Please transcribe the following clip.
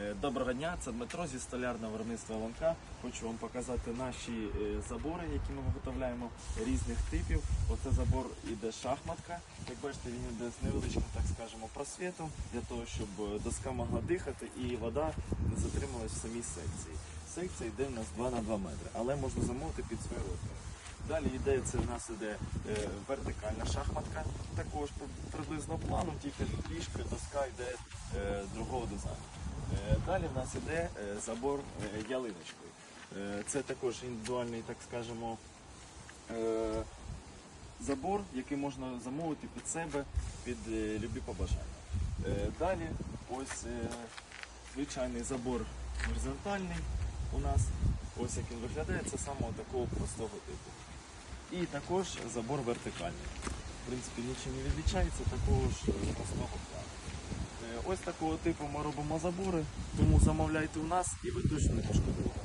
Е, Доброго дня, це Дмитро зі столярного виробництва Ланка. Хочу вам показати наші е, забори, які ми виготовляємо різних типів. Оце забор іде шахматка. Як бачите, він іде з невеличким, так скажемо, просвітом для того, щоб е, доска могла дихати і вода не затрималась в самій секції. Секція йде у нас 2 на 2 метри, але можна замовити під свої розміри. Далі йде це в нас іде е, вертикальна шахматка, також приблизно плану, тільки трішки доска йде е, другого дизайну. Е, Далі в нас іде е, забор е, ялиночкою. Це також індивідуальний, так скажемо, забор, який можна замовити під себе, під любі побажання. Далі ось звичайний забор горизонтальний у нас. Ось як він виглядає, це самого такого простого типу. І також забор вертикальний. В принципі, нічим не відлічається, такого ж простого плану. Ось такого типу ми робимо забори, тому замовляйте у нас і ви точно не пошкодуєте.